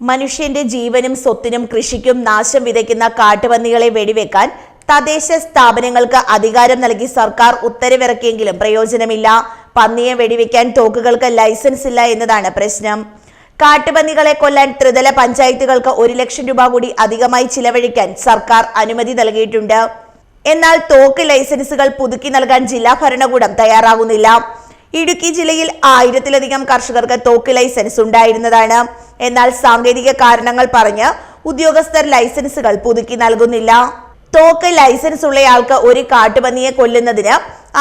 മനുഷ്യന്റെ ജീവനും സ്വത്തിനും കൃഷിക്കും നാശം വിതയ്ക്കുന്ന കാട്ടുപന്നികളെ വെടിവെക്കാൻ തദ്ദേശ സ്ഥാപനങ്ങൾക്ക് അധികാരം നൽകി സർക്കാർ ഉത്തരവിറക്കിയെങ്കിലും പ്രയോജനമില്ല. പന്നിയെ വെടിവെക്കാൻ തോക്കുകൾക്ക് ലൈസൻസ് ഇല്ല എന്നതാണ് പ്രശ്നം. കാട്ടുപന്നികളെ കൊല്ലാൻ ത്രിതല പഞ്ചായത്തുകൾക്ക് ഒരു ലക്ഷം രൂപ കൂടി അധികമായി ചിലവഴിക്കാൻ സർക്കാർ അനുമതി നൽകിയിട്ടുണ്ട്. എന്നാൽ തോക്ക് ലൈസൻസുകൾ പുതുക്കി നൽകാൻ ജില്ലാ ഭരണകൂടം തയ്യാറാകുന്നില്ല ഇടുക്കി ജില്ലയിൽ ആയിരത്തിലധികം കർഷകർക്ക് തോക്ക് ലൈസൻസ് ഉണ്ടായിരുന്നതാണ്. എന്നാൽ സാങ്കേതിക കാരണങ്ങൾ പറഞ്ഞ് ഉദ്യോഗസ്ഥർ ലൈസൻസുകൾ പുതുക്കി നൽകുന്നില്ല. തോക്ക് ലൈസൻസ് ഉള്ളയാൾക്ക് ഒരു കാട്ടുപന്നിയെ കൊല്ലുന്നതിന്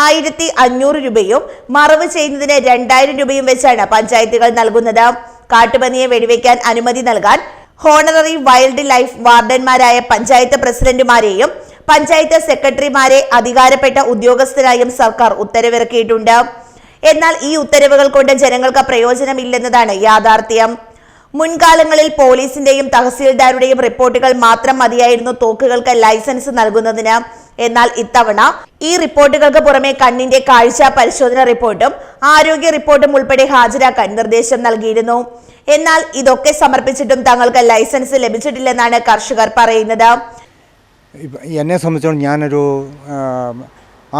ആയിരത്തി അഞ്ഞൂറ് രൂപയും മറവ് ചെയ്യുന്നതിന് രണ്ടായിരം രൂപയും വെച്ചാണ് പഞ്ചായത്തുകൾ നൽകുന്നത്. കാട്ടുപന്നിയെ വെടിവെക്കാൻ അനുമതി നൽകാൻ ഹോണററി വൈൽഡ് ലൈഫ് വാർഡന്മാരായ പഞ്ചായത്ത് പ്രസിഡന്റുമാരെയും പഞ്ചായത്ത് സെക്രട്ടറിമാരെ അധികാരപ്പെട്ട ഉദ്യോഗസ്ഥരായും സർക്കാർ ഉത്തരവിറക്കിയിട്ടുണ്ട്. എന്നാൽ ഈ ഉത്തരവുകൾ കൊണ്ട് ജനങ്ങൾക്ക് പ്രയോജനമില്ലെന്നതാണ് യാഥാർത്ഥ്യം. മുൻകാലങ്ങളിൽ പോലീസിന്റെയും തഹസീൽദാരുടെയും റിപ്പോർട്ടുകൾ മാത്രം മതിയായിരുന്നു തോക്കുകൾക്ക് ലൈസൻസ് നൽകുന്നതിന്. എന്നാൽ ഇത്തവണ ഈ റിപ്പോർട്ടുകൾക്ക് പുറമെ കണ്ണിന്റെ കാഴ്ച പരിശോധന റിപ്പോർട്ടും ആരോഗ്യ റിപ്പോർട്ടും ഉൾപ്പെടെ ഹാജരാക്കാൻ നിർദ്ദേശം നൽകിയിരുന്നു. എന്നാൽ ഇതൊക്കെ സമർപ്പിച്ചിട്ടും തങ്ങൾക്ക് ലൈസൻസ് ലഭിച്ചിട്ടില്ലെന്നാണ് കർഷകർ പറയുന്നത്. എന്നെ സംബന്ധിച്ചോളം ഞാനൊരു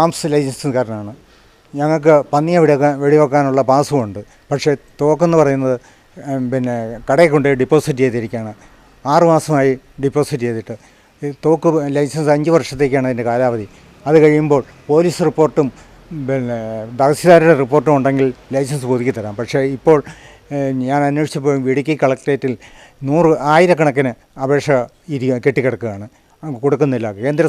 ആംസ് ലൈസൻസുകാരനാണ്. ഞങ്ങൾക്ക് പന്നിയെ വെടിവെക്കാനുള്ള പാസുമുണ്ട്. പക്ഷേ തോക്കെന്ന് പറയുന്നത് പിന്നെ കടയിൽ കൊണ്ട് ഡിപ്പോസിറ്റ് ചെയ്തിരിക്കുകയാണ്. ആറ് മാസമായി ഡിപ്പോസിറ്റ് ചെയ്തിട്ട്. തോക്ക് ലൈസൻസ് അഞ്ച് വർഷത്തേക്കാണ് അതിന്റെ കാലാവധി. അത് കഴിയുമ്പോൾ പോലീസ് റിപ്പോർട്ടും പിന്നെ തഹസിൽദാരുടെ റിപ്പോർട്ടും ഉണ്ടെങ്കിൽ ലൈസൻസ് പുതുക്കി തരാം. പക്ഷേ ഇപ്പോൾ ഞാൻ അന്വേഷിച്ചപ്പോൾ ഇടുക്കി കളക്ട്രേറ്റിൽ നൂറ് ആയിരക്കണക്കിന് അപേക്ഷ ഇരി കെട്ടിക്കിടക്കുകയാണ്. കൊടുക്കുന്നില്ല. കേന്ദ്ര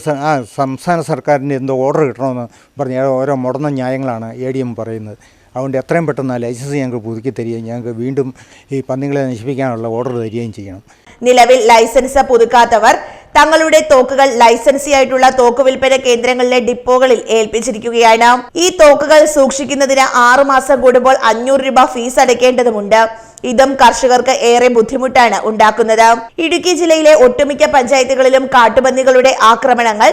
സംസ്ഥാന സർക്കാരിന്റെ എന്തോ ഓർഡർ കിട്ടണമെന്ന് പറഞ്ഞ് ഓരോ മുടന്ന ന്യായങ്ങളാണ് എ ഡി എം പറയുന്നത്. അതുകൊണ്ട് എത്രയും പെട്ടെന്ന് ലൈസൻസ് ഞങ്ങൾക്ക് പുതുക്കി തരികയും ഞങ്ങൾക്ക് വീണ്ടും ഈ പന്നികളെ നശിപ്പിക്കാനുള്ള ഓർഡർ തരികയും ചെയ്യണം. നിലവിൽ ലൈസൻസ് പുതുക്കാത്തവർ തങ്ങളുടെ തോക്കുകൾ ലൈസൻസിയായിട്ടുള്ള തോക്ക് വിൽപ്പന കേന്ദ്രങ്ങളിലെ ഡിപ്പോകളിൽ ഏൽപ്പിച്ചിരിക്കുകയാണ്. ഈ തോക്കുകൾ സൂക്ഷിക്കുന്നതിന് ആറുമാസം കൂടുമ്പോൾ അഞ്ഞൂറ് രൂപ ഫീസ് അടയ്ക്കേണ്ടതുണ്ട് ഇതും കർഷകർക്ക് ഏറെ ബുദ്ധിമുട്ടാണ് ഉണ്ടാക്കുന്നത്. ഇടുക്കി ജില്ലയിലെ ഒട്ടുമിക്ക പഞ്ചായത്തുകളിലും കാട്ടുപന്നികളുടെ ആക്രമണങ്ങൾ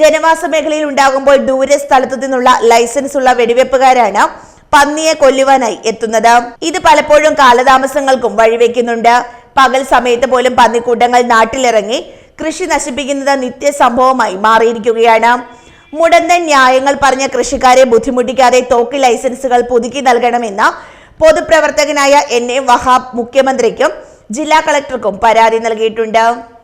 ജനവാസ മേഖലയിൽ ഉണ്ടാകുമ്പോൾ ദൂരെ സ്ഥലത്തു നിന്നുള്ള ലൈസൻസ് ഉള്ള വെടിവെപ്പുകാരാണ് പന്നിയെ കൊല്ലുവാനായി എത്തുന്നത്. ഇത് പലപ്പോഴും കാലതാമസങ്ങൾക്കും വഴിവെക്കുന്നുണ്ട്. പകൽ സമയത്ത് പോലും പന്നിക്കൂട്ടങ്ങൾ നാട്ടിലിറങ്ങി കൃഷി നശിപ്പിക്കുന്നത് നിത്യസംഭവമായി മാറിയിരിക്കുകയാണ്. മുടന്തൻ ന്യായങ്ങൾ പറഞ്ഞ കൃഷിക്കാരെ ബുദ്ധിമുട്ടിക്കാതെ തോക്ക് ലൈസൻസുകൾ പുതുക്കി നൽകണമെന്ന പൊതുപ്രവർത്തകനായ എൻ എ വഹാബ് മുഖ്യമന്ത്രിക്കും ജില്ലാ കളക്ടർക്കും പരാതി നൽകിയിട്ടുണ്ട്.